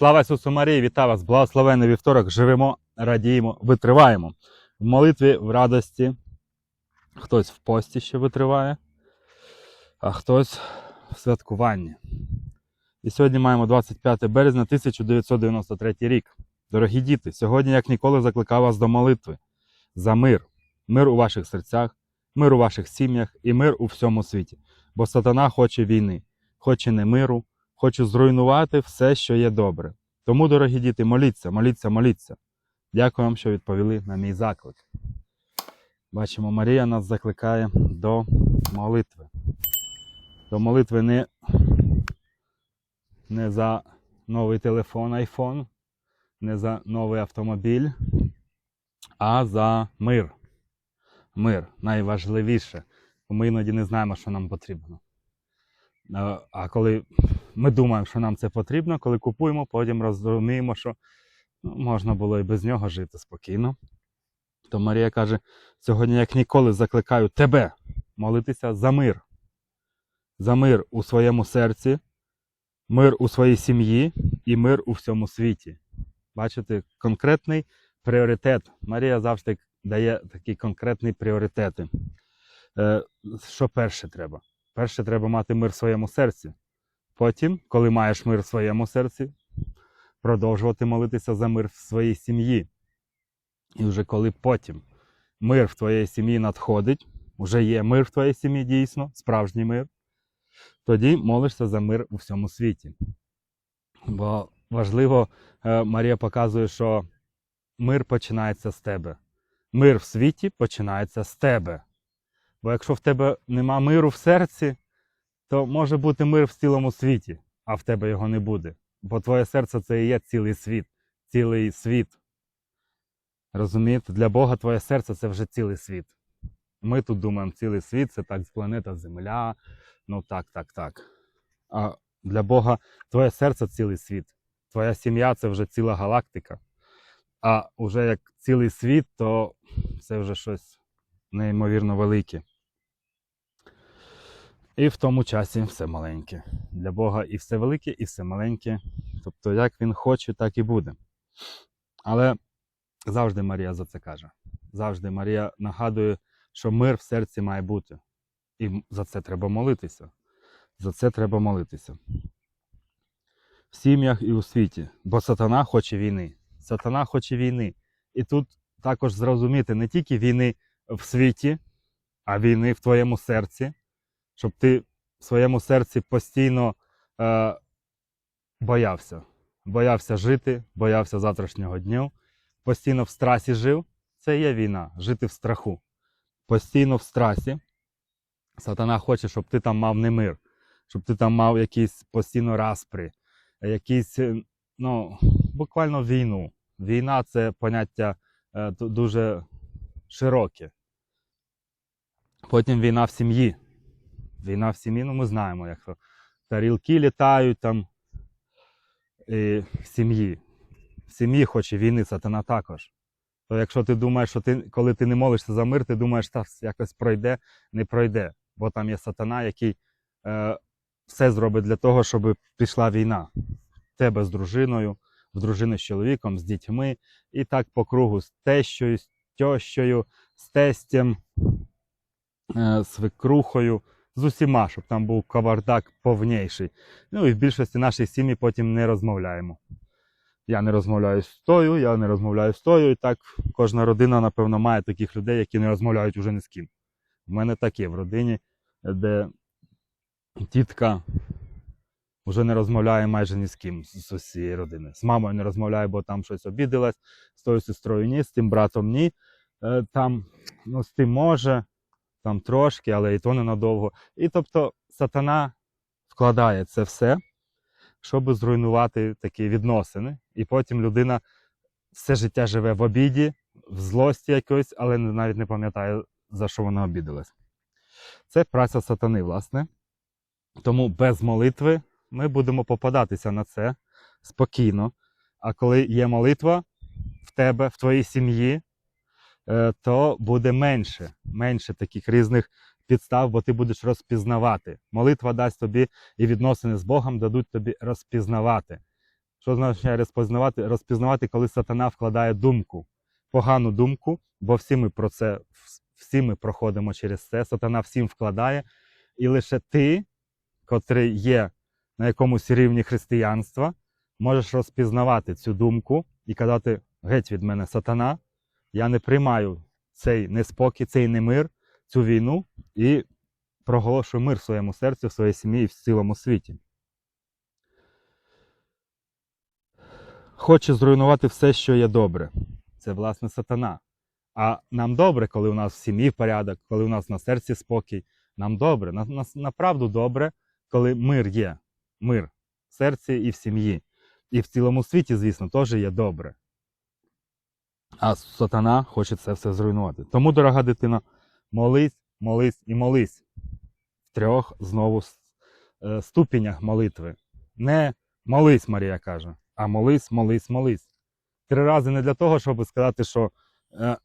Слава Ісусу Марії, вітаю вас! Благословенний вівторок! Живемо, радіємо, витриваємо. В молитві, в радості. Хтось в пості ще витриває, а хтось в святкуванні. І сьогодні маємо 25 березня 1993 рік. Дорогі діти, сьогодні, як ніколи, закликаю вас до молитви за мир, мир у ваших серцях, мир у ваших сім'ях і мир у всьому світі. Бо сатана хоче війни, хоче не миру, хоче зруйнувати все, що є добре. Тому, дорогі діти, моліться, моліться, моліться. Дякую вам, що відповіли на мій заклик. Бачимо, Марія нас закликає до молитви. До молитви не, не за новий телефон iPhone, не за новий автомобіль, а за мир. Мир найважливіше. Бо Ми іноді не знаємо, що нам потрібно. А коли ми думаємо, що нам це потрібно, коли купуємо, потім розуміємо, що ну, можна було і без нього жити спокійно. То Марія каже: сьогодні, як ніколи, закликаю тебе молитися за мир. За мир у своєму серці, мир у своїй сім'ї і мир у всьому світі. Бачите, конкретний пріоритет. Марія завжди дає такі конкретні пріоритети. Е, що перше треба? Перше треба мати мир в своєму серці. Потім, коли маєш мир в своєму серці, продовжувати молитися за мир в своїй сім'ї. І вже коли потім мир в твоїй сім'ї надходить, вже є мир в твоїй сім'ї дійсно, справжній мир, тоді молишся за мир у всьому світі. Бо важливо, е, Марія показує, що мир починається з тебе. Мир в світі починається з тебе. Бо якщо в тебе нема миру в серці, то може бути мир в цілому світі, а в тебе його не буде. Бо твоє серце це і є цілий світ, цілий світ. Розумієте, для Бога твоє серце це вже цілий світ. Ми тут думаємо, цілий світ це так планета Земля. Ну так, так, так. А для Бога твоє серце цілий світ. Твоя сім'я це вже ціла галактика. А вже як цілий світ, то це вже щось неймовірно велике. І в тому часі все маленьке. Для Бога і все велике, і все маленьке. Тобто, як він хоче, так і буде. Але завжди Марія за це каже. Завжди Марія нагадує, що мир в серці має бути. І за це треба молитися. За це треба молитися. В сім'ях і у світі. Бо сатана хоче війни. Сатана хоче війни. І тут також зрозуміти не тільки війни в світі, а війни в твоєму серці, щоб ти в своєму серці постійно е, боявся. Боявся жити, боявся завтрашнього дня, постійно в страсі жив. Це є війна, жити в страху. Постійно в страсі. Сатана хоче, щоб ти там мав не мир, щоб ти там мав якісь постійно распри, якісь, е, ну, буквально війну. Війна це поняття е, дуже широке. Потім війна в сім'ї. Війна в сім'ї, ну ми знаємо, як то тарілки літають там і в сім'ї. В сім'ї хоче війни, сатана також. То якщо ти думаєш, що ти, коли ти не молишся за мир, ти думаєш, що якось пройде, не пройде. Бо там є сатана, який е, все зробить для того, щоб пішла війна. Тебе з дружиною, в дружини з чоловіком, з дітьми, і так по кругу з тещою, з тьощою, з тестем, е, свекрухою, з усіма, щоб там був кавардак повніший. Ну і в більшості нашої сім'ї потім не розмовляємо. Я не розмовляю з тою, я не розмовляю з тою. І так кожна родина, напевно, має таких людей, які не розмовляють уже ні з ким. У мене таке в родині, де тітка вже не розмовляє майже ні з ким з усієї родини. З мамою не розмовляє, бо там щось обідалась, з тою сестрою ні, з тим братом ні. Е, Там, ну, з тим може, там трошки, але і то ненадовго. І тобто сатана вкладає це все, щоб зруйнувати такі відносини. І потім людина все життя живе в обіді, в злості якоїсь, але навіть не пам'ятає, за що вона обідалась. Це праця сатани, власне. Тому без молитви ми будемо попадатися на це спокійно. А коли є молитва в тебе, в твоїй сім'ї, то буде менше, менше таких різних підстав, бо ти будеш розпізнавати. Молитва дасть тобі і відносини з Богом дадуть тобі розпізнавати. Що означає розпізнавати? Розпізнавати, коли сатана вкладає думку, погану думку, бо всі ми про це, всі ми проходимо через це. Сатана всім вкладає, і лише ти, котрий є на якомусь рівні християнства, можеш розпізнавати цю думку і казати: геть від мене сатана, я не приймаю цей неспокій, цей немир, цю війну і проголошую мир в своєму серці, в своїй сім'ї і в цілому світі. Хоче зруйнувати все, що є добре. Це власне сатана. А нам добре, коли у нас в сім'ї порядок, коли у нас на серці спокій. Нам добре, на, на, направду добре, коли мир є. Мир в серці і в сім'ї. І в цілому світі, звісно, теж є добре. А сатана хоче це все зруйнувати. Тому, дорога дитина, молись, молись і молись в трьох знову е, ступенях молитви. Не молись, Марія каже, а молись, молись, молись. Три рази не для того, щоб сказати, що е,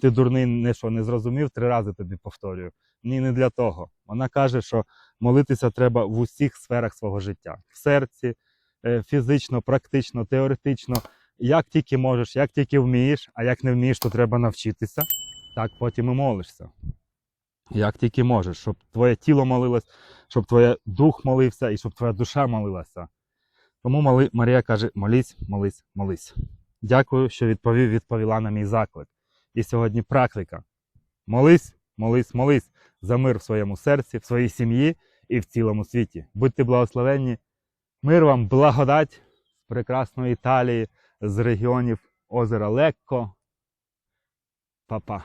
ти дурний не, що, не зрозумів, три рази тобі повторюю. Ні, не для того. Вона каже, що молитися треба в усіх сферах свого життя: в серці, е, фізично, практично, теоретично. Як тільки можеш, як тільки вмієш, а як не вмієш, то треба навчитися, так потім і молишся. Як тільки можеш, щоб твоє тіло молилось, щоб твоє дух молився і щоб твоя душа молилася. Тому моли, Марія каже: молись, молись, молись. Дякую, що відповів, відповіла на мій заклик. І сьогодні практика. Молись, молись, молись за мир в своєму серці, в своїй сім'ї і в цілому світі. Будьте благословенні. Мир вам, благодать з прекрасної Італії, з регіонів озера Лекко. Па-па.